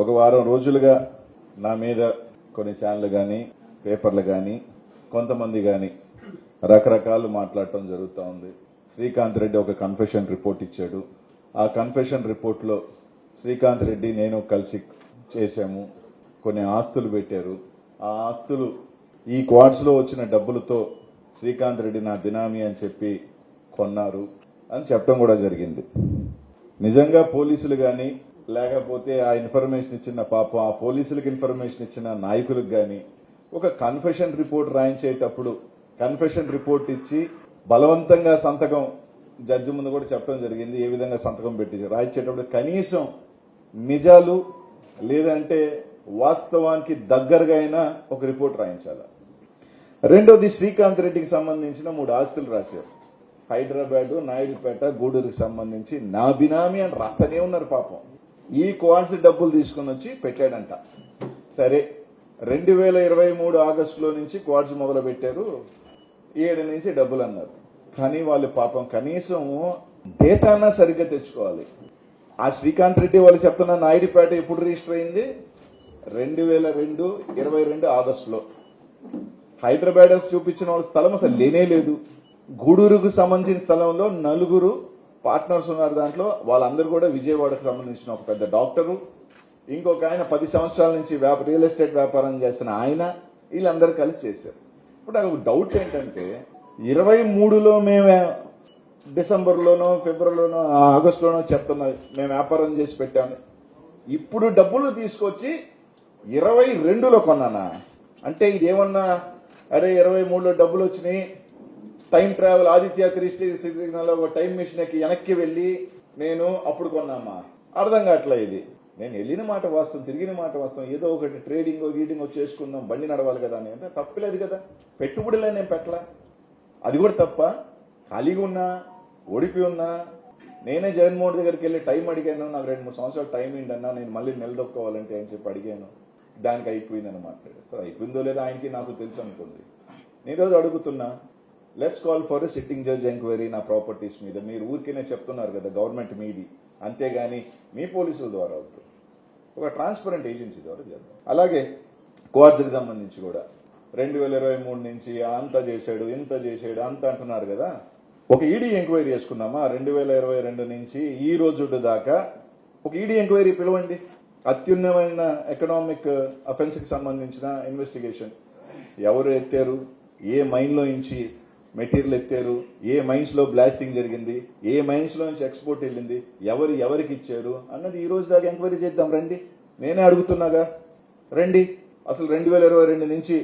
ఒక వారం రోజులుగా నా మీద కొన్ని ఛానళ్ళు కానీ పేపర్లు కానీ కొంతమంది కానీ రకరకాలు మాట్లాడటం జరుగుతూ ఉంది. శ్రీకాంత్ రెడ్డి ఒక కన్ఫెషన్ రిపోర్ట్ ఇచ్చాడు. ఆ కన్ఫెషన్ రిపోర్ట్లో శ్రీకాంత్ రెడ్డి నేను కలిసి చేశాము. కొన్ని ఆస్తులు పెట్టారు. ఆ ఆస్తులు ఈ క్వార్ట్స్లో వచ్చిన డబ్బులతో శ్రీకాంత్ రెడ్డి నా బినామీ అని చెప్పి కొన్నారు అని చెప్పడం కూడా జరిగింది. నిజంగా పోలీసులు కానీ లేకపోతే ఆ ఇన్ఫర్మేషన్ ఇచ్చిన పాపం ఆ పోలీసులకు ఇన్ఫర్మేషన్ ఇచ్చిన నాయకులకు కానీ ఒక కన్ఫెషన్ రిపోర్ట్ రాయించేటప్పుడు కన్ఫెషన్ రిపోర్ట్ ఇచ్చి బలవంతంగా సంతకం జడ్జి ముందు కూడా చెప్పడం జరిగింది ఏ విధంగా సంతకం పెట్టి రాయించేటప్పుడు కనీసం నిజాలు లేదంటే వాస్తవానికి దగ్గరగా అయినా ఒక రిపోర్ట్ రాయించాలి. రెండోది శ్రీకాంత్ రెడ్డికి సంబంధించిన మూడు ఆస్తులు రాశారు. హైదరాబాద్ నాయుడుపేట గూడూరుకి సంబంధించి నా బినామీ అని రాస్తూనే ఉన్నారు పాపం. ఈ క్వాన్స్ డబ్బులు తీసుకుని వచ్చి పెట్టాడంట. సరే రెండు వేల ఇరవై మూడు ఆగస్టులో నుంచి క్వాడ్స్ మొదలు పెట్టారు ఏడు నుంచి డబ్బులు అన్నారు. కానీ వాళ్ళు పాపం కనీసం డేటానా సరిగ్గా తెచ్చుకోవాలి. ఆ శ్రీకాంత్ రెడ్డి వాళ్ళు చెప్తున్న నాయుడుపేట ఎప్పుడు రిజిస్టర్ అయింది? రెండు వేల రెండు ఇరవై రెండు ఆగస్టులో. హైదరాబాద్ చూపించిన వాళ్ళ స్థలం అసలు లేనే లేదు. గూడూరుకు సంబంధించిన స్థలంలో నలుగురు పార్ట్నర్స్ ఉన్నారు దాంట్లో. వాళ్ళందరూ కూడా విజయవాడకు సంబంధించిన ఒక పెద్ద డాక్టరు. ఇంకొక ఆయన పది సంవత్సరాల నుంచి వ్యాప రియల్ ఎస్టేట్ వ్యాపారం చేస్తున్న ఆయన వీళ్ళందరూ కలిసి చేశారు. ఇప్పుడు నాకు డౌట్ ఏంటంటే ఇరవై మూడులో మేము డిసెంబర్లోనో ఫిబ్రవరిలోనో ఆగస్టులోనో చెప్తున్నా మేము వ్యాపారం చేసి పెట్టాము ఇప్పుడు డబ్బులు తీసుకొచ్చి ఇరవై రెండులో కొన్నానా? అంటే ఇదేమన్నా అరే ఇరవై మూడులో డబ్బులు వచ్చినాయి టైం ట్రావెల్ ఆదిత్య త్రీ సిగ్నల్ ఒక టైం మిషన్ ఎక్కి వెనక్కి వెళ్ళి నేను అప్పుడు కొన్నామా? అర్థం కావట్లే ఇది. నేను వెళ్ళిన మాట వాస్తవం తిరిగిన మాట వాస్తవం ఏదో ఒకటి ట్రేడింగ్ గీడింగ్ చేసుకుందాం బండి నడవాలి కదా అని అంటే తప్పలేదు కదా. పెట్టుబడిలే నేను పెట్టలా. అది కూడా తప్ప ఖాళీగా ఉన్నా ఓడిపి ఉన్నా నేనే జగన్మోహన్ దగ్గరికి వెళ్ళి టైం అడిగాను నాకు రెండు మూడు సంవత్సరాలు టైం ఏంటన్నా నేను మళ్ళీ నిలదొక్కోవాలంటే అని చెప్పి అడిగాను. దానికి అయిపోయిందని మాట్లాడారు సో అయిపోయిందో లేదో ఆయనకి నాకు తెలుసు అనుకుంది నేను రోజు అడుగుతున్నా let's call for sitting judge enquiry నా ప్రాపర్టీస్ మీద. మీరు ఊరికేనే చెప్తున్నారు కదా గవర్నమెంట్ మీది. అంతేగాని మీ పోలీసుల ద్వారా అవుతుంది ఒక ట్రాన్స్పరెంట్ ఏజెన్సీ ద్వారా చేద్దాం. అలాగే క్వార్ట్స్కి సంబంధించి కూడా. రెండు వేల ఇరవై మూడు నుంచి అంత చేశాడు ఇంత చేశాడు అంత అంటున్నారు కదా. ఒక ఈడీ ఎంక్వైరీ చేసుకుందామా రెండు వేల ఇరవై రెండు నుంచి ఈ రోజు దాకా ఒక ఈడీ ఎంక్వైరీ పిలవండి. అత్యున్నమైన ఎకనామిక్ అఫెన్స్కి సంబంధించిన ఇన్వెస్టిగేషన్ ఎవరు ఎత్తారు? ఏ మైండ్లో నుంచి మెటీరియల్ ఎత్తారు ఏ మైన్స్లో బ్లాస్టింగ్ జరిగింది ఏ మైన్స్లో నుంచి ఎక్స్పోర్ట్ వెళ్ళింది ఎవరు ఎవరికి ఇచ్చారు అన్నది ఈ రోజు దాకా ఎంక్వైరీ చేద్దాం రండి. నేనే అడుగుతున్నాగా రండి. అసలు రెండు వేల ఇరవై రెండు నుంచి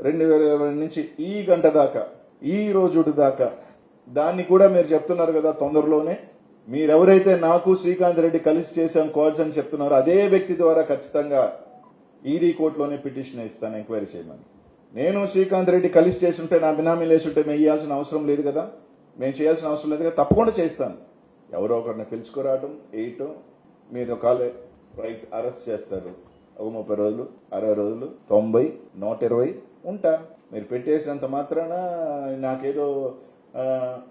రెండు వేల ఇరవై నుంచి ఈ గంట దాకా ఈ రోజు దాకా దాన్ని కూడా మీరు చెప్తున్నారు కదా తొందరలోనే. మీరెవరైతే నాకు శ్రీకాంత్ రెడ్డి కలిసి చేశాం కాల్స్ అని చెప్తున్నారో అదే వ్యక్తి ద్వారా ఖచ్చితంగా ఈడీ కోర్టులోనే పిటిషన్ ఇస్తాను ఎంక్వైరీ చేయమని. నేను శ్రీకాంత్ రెడ్డి కలిసి చేస్తుంటే నా బినామీలు వేస్తుంటే మేము ఇవ్వాల్సిన అవసరం లేదు కదా? మేము చేయాల్సిన అవసరం లేదు కదా? తప్పకుండా చేస్తాను. ఎవరో ఒకరిని పిలుచుకురావడం వేయటం మీరు ఒకవేళ రైట్ అరెస్ట్ చేస్తారు. ఒక ముప్పై రోజులు అరవై రోజులు తొంభై నూట ఇరవై ఉంటా. మీరు పెట్టేసినంత మాత్రాన నాకేదో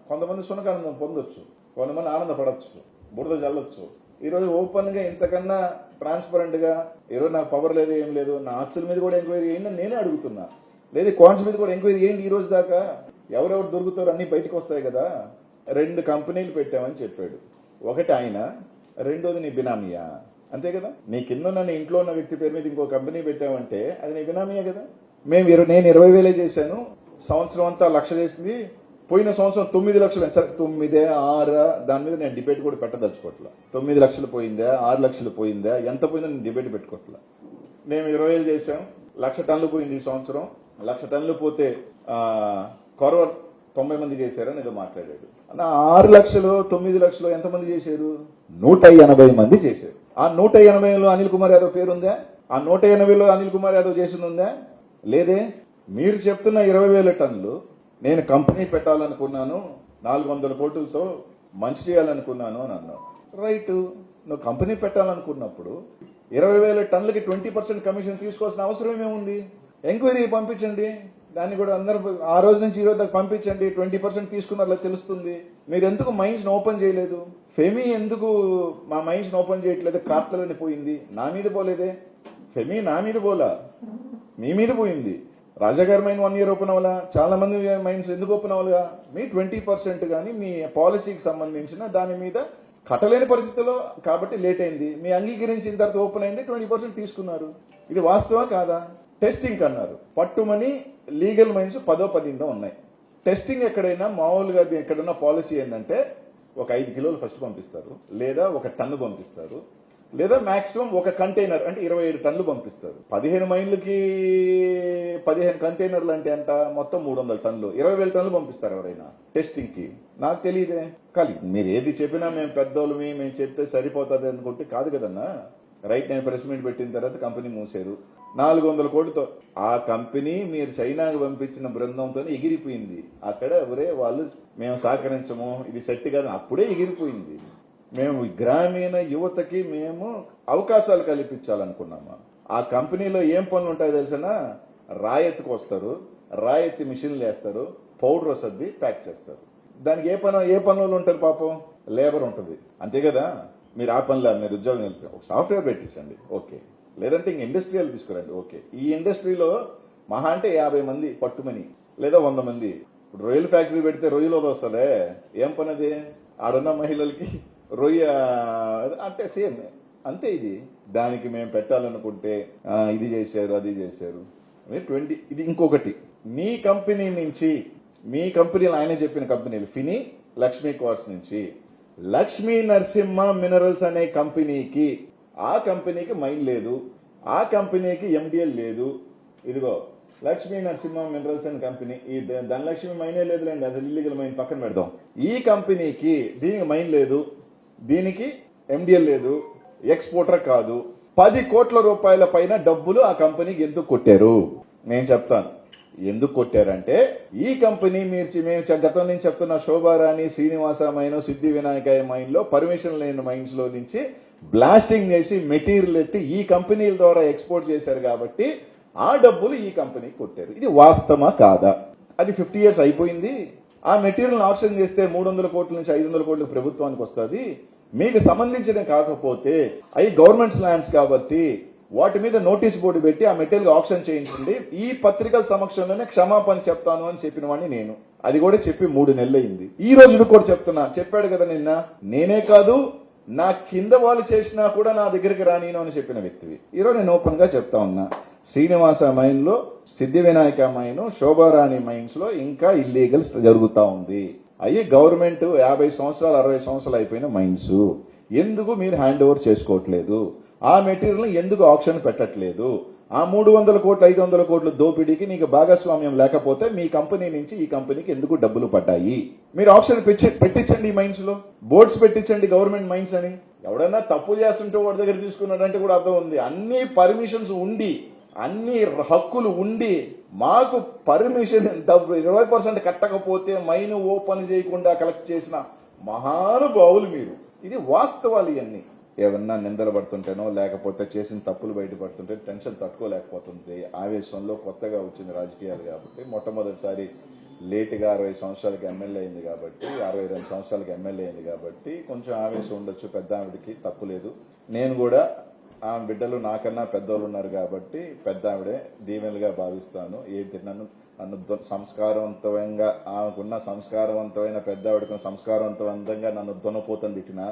కొంతమంది సునకానందం పొందొచ్చు. కొంతమంది ఆనందపడవచ్చు బురద చల్లొచ్చు ఈరోజు ఓపెన్గా ఇంతకన్నా ట్రాన్స్పరెంట్గా ఈరోజు నాకు పవర్ లేదు ఏం లేదు నా ఆస్తుల మీద కూడా ఎంక్వైరీ అయిందని నేను నేనే అడుగుతున్నా. లేదు క్వాంట్స్ మీద కూడా ఎంక్వైరీ ఏంటి ఈ రోజు దాకా. ఎవరెవరు దొరుకుతారో అన్ని బయటకు వస్తాయి కదా. రెండు కంపెనీలు పెట్టామని చెప్పాడు. ఒకటి ఆయన రెండోది నీ బినామియా? అంతే కదా? నీ కింద ఉన్న నీ ఇంట్లో ఉన్న వ్యక్తి పేరు మీద ఇంకో కంపెనీ పెట్టామంటే అది నీ బినామియా కదా. మేము ఇరవై నేను ఇరవై వేలే చేశాను. సంవత్సరం అంతా లక్ష చేసింది. పోయిన సంవత్సరం తొమ్మిది లక్షలు సరే తొమ్మిదే ఆరా దాని మీద నేను డిబేట్ కూడా పెట్టదలుచుకోవట్లా తొమ్మిది లక్షలు పోయిందా ఆరు లక్షలు పోయిందా ఎంత పోయిందో నేను డిబేట్ పెట్టుకోవట్లా మేము ఇరవై వేలు చేసాం లక్ష టన్నులు పోయింది ఈ సంవత్సరం. లక్ష టన్నులు పోతే కొరవ తొంభై మంది చేశారని ఏదో మాట్లాడాడు. అన్న ఆరు లక్షలు తొమ్మిది లక్షలు ఎంతమంది చేశారు? నూట ఎనభై మంది చేశారు. ఆ నూట ఎనభైలో అనిల్ కుమార్ యాదవ్ పేరు ఉందా ఆ నూట ఎనభైలో అనిల్ కుమార్ యాదవ్ చేసిందా ఉందా లేదే. మీరు చెప్తున్న ఇరవై వేల టన్నులు నేను కంపెనీ పెట్టాలనుకున్నాను నాలుగు వందల కోట్లతో మంచి చేయాలనుకున్నాను అని అన్నావు. రైట్. నువ్వు కంపెనీ పెట్టాలనుకున్నప్పుడు ఇరవై వేల టన్నులకి ట్వంటీ పర్సెంట్ కమిషన్ తీసుకోవాల్సిన అవసరం ఏముంది? ఎంక్వైరీ పంపించండి. దాన్ని కూడా అందరూ ఆ రోజు నుంచి ఈ రోజు దాకా పంపించండి. ట్వంటీ పర్సెంట్ తీసుకున్నట్లు తెలుస్తుంది. మీరు ఎందుకు మైన్స్ ఓపెన్ చేయలేదు? ఫెమీ ఎందుకు మా మైండ్స్ని ఓపెన్ చేయట్లేదు? కార్తలని పోయింది. నా మీద పోలేదే. ఫెమీ నా మీద పోలా? మీ మీద పోయింది. రాజాగారి మైండ్ వన్ ఇయర్ ఓపెన్ అవ్వాలా? చాలా మంది మైండ్స్ ఎందుకు ఓపెన్ అవ్వాలిగా? మీ ట్వంటీ పర్సెంట్ కానీ మీ పాలసీకి సంబంధించిన దాని మీద కట్టలేని పరిస్థితిలో కాబట్టి లేట్ అయింది. మీ అంగీకరించిన తర్వాత ఓపెన్ అయింది. ట్వంటీ పర్సెంట్ తీసుకున్నారు. ఇది వాస్తవా కాదా? టెస్టింగ్ అన్నారు పట్టుమని లీగల్ మైండ్స్ పదో పదిండో ఉన్నాయి. టెస్టింగ్ ఎక్కడైనా మామూలుగా అది ఎక్కడైనా పాలసీ ఏంటంటే ఒక ఐదు కిలోలు ఫస్ట్ పంపిస్తారు. లేదా ఒక టన్ను పంపిస్తారు. లేదా మాక్సిమం ఒక కంటైనర్ అంటే ఇరవై ఏడు టన్నులు పంపిస్తారు. పదిహేను మైళ్ళకి పదిహేను కంటైనర్లు అంటే ఎంత? మొత్తం మూడు వందల టన్నులు. ఇరవై వేల టన్నులు పంపిస్తారు ఎవరైనా టెస్టింగ్కి. నాకు తెలియదే. కానీ మీరు ఏది చెప్పినా మేము పెద్దోళ్ళమి మేము చెప్తే సరిపోతుంది అనుకుంటే కాదు కదన్నా. రైట్ నేను ప్రెస్ మీట్ పెట్టిన తర్వాత కంపెనీ మూసారు. నాలుగు వందల కోట్లతో ఆ కంపెనీ మీరు చైనాకు పంపించిన బృందంతో ఎగిరిపోయింది. అక్కడ ఎవరే వాళ్ళు మేము సహకరించము ఇది సెట్ కాదు అప్పుడే ఎగిరిపోయింది. మేము గ్రామీణ యువతకి మేము అవకాశాలు కల్పించాలనుకున్నాము. ఆ కంపెనీలో ఏం పనులు ఉంటాయో తెలిసినా? రాయెత్తుకు వస్తారు. రాయత్తి మిషన్లు వేస్తారు. పౌడర్ వస్తుంది ప్యాక్ చేస్తారు. దానికి ఏ పని ఏ పనులు ఉంటారు పాపం? లేబర్ ఉంటుంది. అంతే కదా? మీరు ఆ పనిలో మీరు ఉద్యోగం ఒక సాఫ్ట్వేర్ పెట్టించండి. ఓకే. లేదంటే ఇంక ఇండస్ట్రియల్ తీసుకురండి. ఓకే. ఈ ఇండస్ట్రీలో మహా అంటే యాభై మంది పట్టుమని లేదా వంద మంది. ఇప్పుడు రొయ్యల ఫ్యాక్టరీ పెడితే రొయ్యలు వస్తుందే ఏం పని అది ఆడున్న మహిళలకి రొయ్య అంటే సేమ్. అంతే ఇది. దానికి మేము పెట్టాలనుకుంటే ఇది చేశారు అది చేశారు. ట్వంటీ ఇది ఇంకొకటి. మీ కంపెనీ నుంచి మీ కంపెనీలు ఆయన చెప్పిన కంపెనీలు ఫిని లక్ష్మీ కార్స్ నుంచి. లక్ష్మీ నరసింహ మినరల్స్ అనే కంపెనీకి ఆ కంపెనీకి మైండ్ లేదు ఆ కంపెనీకి ఎండిఎల్ లేదు. ఇదిగో లక్ష్మీ నరసింహ మినరల్స్ అనే కంపెనీ ఈ ధనలక్ష్మి మైనే లేదులేండి అది ఇల్లీగల్ మైన్ పక్కన పెడదాం. ఈ కంపెనీకి దీనికి మైండ్ లేదు దీనికి ఎండిఎల్ లేదు ఎక్స్పోర్టర్ కాదు. పది కోట్ల రూపాయల పైన డబ్బులు ఆ కంపెనీకి ఎందుకు కొట్టారు? నేను చెప్తాను. ఎందుకు కొట్టారంటే ఈ కంపెనీ మీరు మేము గతం నుంచి చెప్తున్న శోభారాణి శ్రీనివాస మైన్ సిద్ధి వినాయక మైన్లో పర్మిషన్ లేని మైన్స్లో నుంచి బ్లాస్టింగ్ చేసి మెటీరియల్ ఎత్తి ఈ కంపెనీల ద్వారా ఎక్స్పోర్ట్ చేశారు కాబట్టి ఆ డబ్బులు ఈ కంపెనీకి కొట్టారు. ఇది వాస్తవమా కాదా? అది ఫిఫ్టీ ఇయర్స్ అయిపోయింది. ఆ మెటీరియల్ ఆప్షన్ చేస్తే మూడు వందల కోట్ల నుంచి ఐదు వందల కోట్ల ప్రభుత్వానికి వస్తుంది. మీకు సంబంధించిన కాకపోతే అవి గవర్నమెంట్స్ ల్యాండ్స్ కాబట్టి వాటి మీద నోటీస్ బోర్డు పెట్టి ఆ మెటీరియల్ ఆప్షన్ చేయించండి. ఈ పత్రికల సమక్షంలోనే క్షమాపణ చెప్తాను అని చెప్పిన వాడిని నేను. అది కూడా చెప్పి మూడు నెలలు అయింది ఈ రోజు కూడా చెప్తున్నా. చెప్పాడు కదా నిన్న నేనే కాదు నా కింద వాళ్ళు చేసినా కూడా నా దగ్గరికి రానీను అని చెప్పిన వ్యక్తివి. ఈరోజు నేను ఓపెన్గా చెప్తా ఉన్నా. శ్రీనివాస మైన్లో సిద్ధి వినాయక మైన్ శోభారాణి మైన్స్లో ఇంకా ఇల్లీగల్స్ జరుగుతా ఉంది. అయ్యి గవర్నమెంట్ యాభై సంవత్సరాలు అరవై సంవత్సరాలు అయిపోయిన మైన్స్ ఎందుకు మీరు హ్యాండ్ ఓవర్ చేసుకోవట్లేదు? ఆ మెటీరియల్ ఎందుకు ఆప్షన్ పెట్టట్లేదు? ఆ మూడు వందల కోట్లు ఐదు వందల కోట్లు దోపిడీకి నీకు భాగస్వామ్యం లేకపోతే మీ కంపెనీ నుంచి ఈ కంపెనీకి ఎందుకు డబ్బులు పడ్డాయి? మీరు ఆప్షన్ పెట్టి- పెట్టించండి ఈ మైన్స్లో. బోర్డ్స్ పెట్టించండి గవర్నమెంట్ మైన్స్ అని. ఎవడన్నా తప్పు చేస్తుంటే వాడి దగ్గర తీసుకున్నాడంటే కూడా అర్థం ఉంది. అన్ని పర్మిషన్స్ ఉండి అన్ని హక్కులు ఉండి మాకు పర్మిషన్ డబ్బు ఇరవై పర్సెంట్ కట్టకపోతే మైన్ ఓపెన్ చేయకుండా కలెక్ట్ చేసిన మహానుభావులు మీరు. ఇది వాస్తవాలు ఇవన్నీ. ఏమన్నా నిందలు పడుతుంటేనో లేకపోతే చేసిన తప్పులు బయటపడుతుంటే టెన్షన్ తట్టుకోలేకపోతుంది. ఆవేశంలో కొత్తగా వచ్చింది రాజకీయాలు కాబట్టి మొట్టమొదటిసారి లేటుగా అరవై సంవత్సరాలకి ఎమ్మెల్యే అయింది కాబట్టి అరవై రెండు సంవత్సరాలకి ఎమ్మెల్యే అయింది కాబట్టి కొంచెం ఆవేశం ఉండొచ్చు పెద్ద ఆవిడకి తప్పులేదు నేను కూడా ఆ బిడ్డలు నాకన్నా పెద్దోళ్ళు ఉన్నారు కాబట్టి పెద్ద ఆవిడే దీవెనలుగా భావిస్తాను. ఏంటి నన్ను నన్ను సంస్కారవంతంగా ఆమెకున్న సంస్కారవంతమైన పెద్ద ఆవిడకున్న సంస్కారవంతంగా నన్ను దొనపోతం తిట్టినా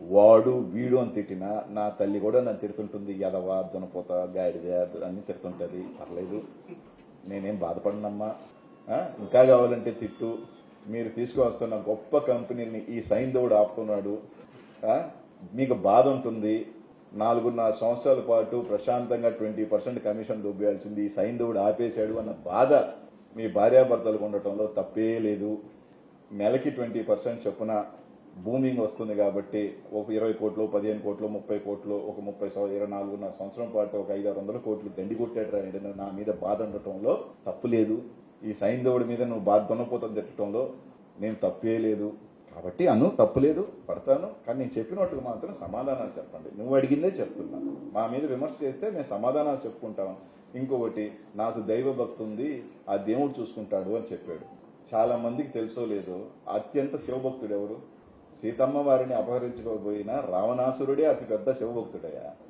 వాడు వీడు అని తిట్టినా నా తల్లి కూడా నన్ను తిడుతుంటుంది. ఎదవా దునపోత గాడిద అన్ని తిడుతుంటది. పర్లేదు. నేనేం బాధపడినమ్మా. ఇంకా కావాలంటే తిట్టు. మీరు తీసుకువస్తున్న గొప్ప కంపెనీని ఈ సైంధవుడు ఆపుకున్నాడు మీకు బాధ ఉంటుంది. నాలుగున్నర సంవత్సరాల పాటు ప్రశాంతంగా ట్వంటీ పర్సెంట్ కమిషన్ దుబ్బేయాల్సింది ఈ సైంధవుడు ఆపేశాడు అన్న బాధ మీ భార్యాభర్తలకు ఉండటంలో తప్పే లేదు. నెలకి ట్వంటీ పర్సెంట్ చొప్పున బూమింగ్ వస్తుంది కాబట్టి ఒక ఇరవై కోట్లు పదిహేను కోట్లు ముప్పై కోట్లు ఒక ముప్పై ఇరవై నాలుగున్నర సంవత్సరం పాటు ఒక ఐదు ఆరు వందల కోట్లు దండి కొట్టేట నా మీద బాధ ఉండటంలో తప్పు లేదు. ఈ సైంధవుడి మీద నువ్వు బాధ దున్నపోతుంది తిట్టడంలో నేను తప్పే లేదు. కాబట్టి అను తప్పు లేదు పడతాను. కానీ నేను చెప్పినట్లు మాత్రం సమాధానాలు చెప్పండి. నువ్వు అడిగిందే చెప్తున్నాను మా మీద విమర్శ చేస్తే నేను సమాధానాలు చెప్పుకుంటాం. ఇంకొకటి నాకు దైవ భక్తి ఉంది ఆ దేవుడు చూసుకుంటాడు అని చెప్పాడు. చాలా మందికి తెలుసో లేదో అత్యంత శివభక్తుడు ఎవరు? సీతమ్మ వారిని అపహరించుకోబోయిన రావణాసురుడే అతి పెద్ద శివభక్తుడయ్యా.